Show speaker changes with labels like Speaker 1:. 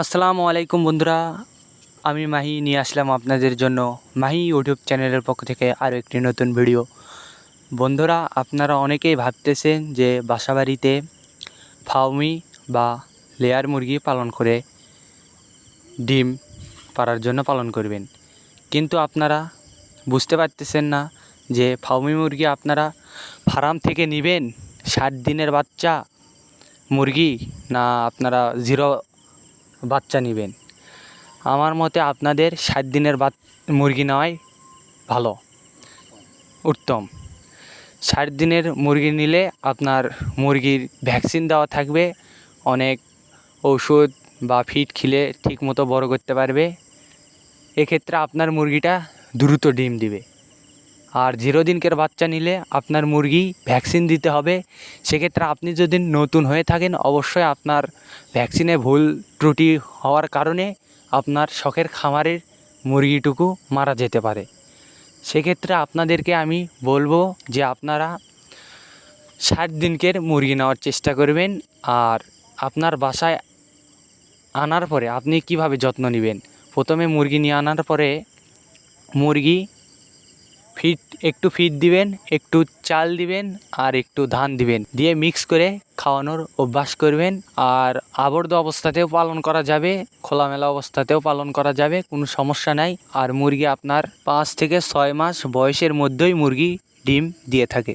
Speaker 1: আসসালামু আলাইকুম বন্ধুরা, আমি মাহি নিয়ে আসলাম আপনাদের জন্য মাহি ইউটিউব চ্যানেলের পক্ষ থেকে আরও একটি নতুন ভিডিও। বন্ধুরা, আপনারা অনেকেই ভাবতেছেন যে বাসাবাড়িতে ফাউমি বা লেয়ার মুরগি পালন করে ডিম পাড়ার জন্য পালন করবেন। কিন্তু আপনারা বুঝতে পারতেছেন না যে ফাউমি মুরগি আপনারা ফার্ম থেকে নেবেন ষাট দিনের বাচ্চা মুরগি না আপনারা জিরো বাচ্চা নেবেন। আমার মতে আপনাদের ষাট দিনের বাচ মুরগি নেওয়াই ভালো। উত্তম। ষাট দিনের মুরগি নিলে আপনার মুরগির ভ্যাকসিন দেওয়া থাকবে, অনেক ওষুধ বা ফিট খিলে ঠিক মতো বড় করতে পারবে। এক্ষেত্রে আপনার মুরগিটা দ্রুত ডিম দিবে। আর জিরো দিনকের বাচ্চা নিলে আপনার মুরগি ভ্যাকসিন দিতে হবে। সেক্ষেত্রে আপনি যদি নতুন হয়ে থাকেন, অবশ্যই আপনার ভ্যাকসিনে ভুল ত্রুটি হওয়ার কারণে আপনার শখের খামারের মুরগিটুকু মারা যেতে পারে। সেক্ষেত্রে আপনাদেরকে আমি বলব যে আপনারা ষাট দিনকের মুরগি নেওয়ার চেষ্টা করবেন আর আপনার বাসায় আনার পরে আপনি কীভাবে যত্ন নেবেন? প্রথমে মুরগি নিয়ে আনার পরে মুরগি ফিট, একটু ফিট দিবেন, একটু চাল দিবেন আর একটু ধান দিবেন। দিয়ে মিক্স করে খাওয়ানোর অভ্যাস করবেন আর আবদ্ধ অবস্থাতেও পালন করা যাবে, খোলামেলা অবস্থাতেও পালন করা যাবে, কোনো সমস্যা নাই। আর মুরগি আপনার পাঁচ থেকে ছয় মাস বয়সের মধ্যেই মুরগি ডিম দিয়ে থাকে।